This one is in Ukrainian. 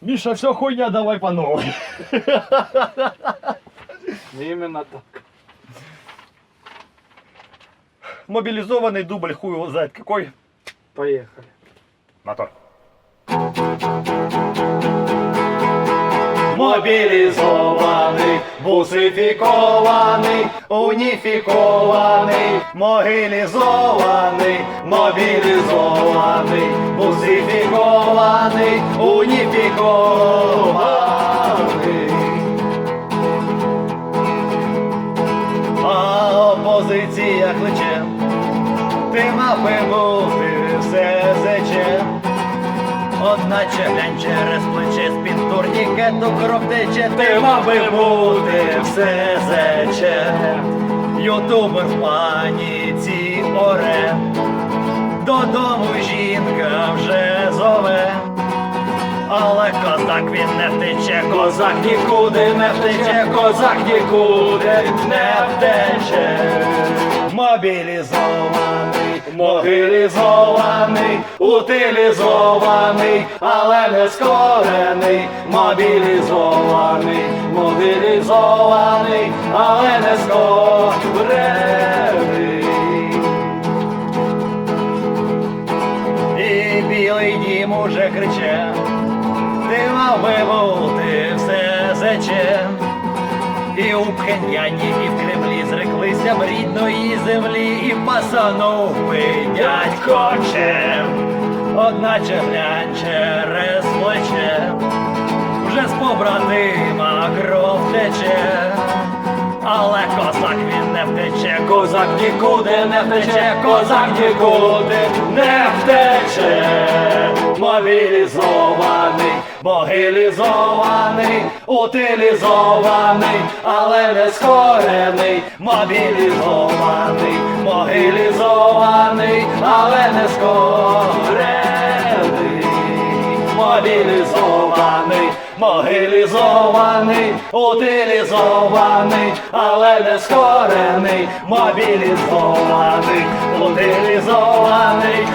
Міша, все хуйня, давай по новой. Іменно так. Мобилизованный дубль, хуй его знает какой. Поїхали. Мотор. Мобілізований, бусифікований, уніфікований, могилізований, мобілізований, бусифікований, уніфікований. А опозиція кличе, ти мав би бути все зече. Одначе глянь через плече з-під турнікету кров тече, ти мав би бути все зече. Ютубер в паніці оре, додому козак він не втече, козак нікуди не втече, козак нікуди не втече. Мобілізований, могилізований, утилізований, але не скорений, мобілізований, могилізований, але не скорений. І білий дім уже криче, ти мав би бути все зече. І у Пхеньяні, і в Кремлі зреклися б рідної землі, і пасанув би дядько Чем. Одначе глянь через плече, вже з побратима кров тече. Але козак він не втече, козак нікуди не втече, козак нікуди не втече. Мобілізований, могилізований, утилізований, але не скорений, мобілізований, могилізований, але не скорений мобілізований, могилізований, утилізований, але не скорений, мобілізований, утилізований.